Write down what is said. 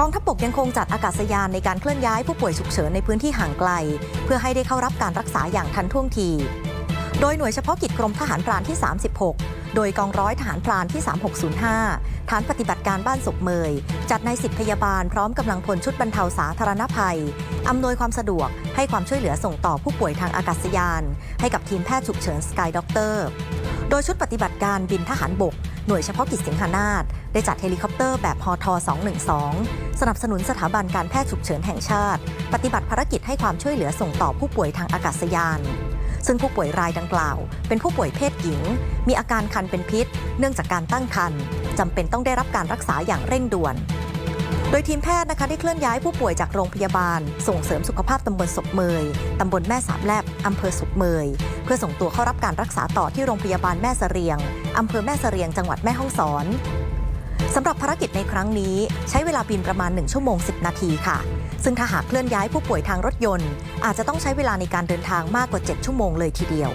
กองทัพบกยังคงจัดอากาศยานในการเคลื่อนย้ายผู้ป่วยฉุกเฉินในพื้นที่ห่างไกล เพื่อให้ได้เข้ารับการรักษาอย่างทันท่วงที โดยหน่วยเฉพาะกิจกรมทหารพรานที่ 36 โดยกองร้อยทหารพรานที่ 3605 ฐานปฏิบัติการบ้านศพเมย จัดในสิบพยาบาลพร้อมกำลังพลชุดบรรเทาสาธารณภัย อำนวยความสะดวกให้ความช่วยเหลือส่งต่อผู้ป่วยทางอากาศยาน ให้กับทีมแพทย์ฉุกเฉินสกายด็อกเตอร์ โดยชุดปฏิบัติการบินทหารบก หน่วยเฉพาะกิจสิงหานาฏได้จัดเฮลิคอปเตอร์แบบฮอท212 สนับสนุนสถาบันการแพทย์ฉุกเฉินแห่งชาติ ปฏิบัติภารกิจให้ความช่วยเหลือส่งต่อผู้ป่วยทางอากาศยาน ซึ่งผู้ป่วยรายดังกล่าว เป็นผู้ป่วยเพศหญิง มีอาการคันเป็นพิษ เนื่องจากการตั้งครรภ์จำเป็นต้องได้รับการรักษาอย่างเร่งด่วน โดยทีมแพทย์นะคะได้เคลื่อนย้ายผู้ป่วยจากโรงพยาบาล ส่งเสริมสุขภาพตำบลศพเมยตำบลแม่สามแลบอำเภอสุขเมย เพื่อส่งตัวเข้ารับการรักษาต่อที่โรงพยาบาลแม่เสรียงอำเภอแม่เสรียงจังหวัดแม่ฮ่องสอนสำหรับภารกิจในครั้งนี้ ใช้เวลาบินประมาณ 1 ชั่วโมง 10 นาทีค่ะ ซึ่งถ้าหากเคลื่อนย้ายผู้ป่วยทางรถยนต์ อาจจะต้องใช้เวลาในการเดินทางมากกว่า 7 ชั่วโมงเลยทีเดียว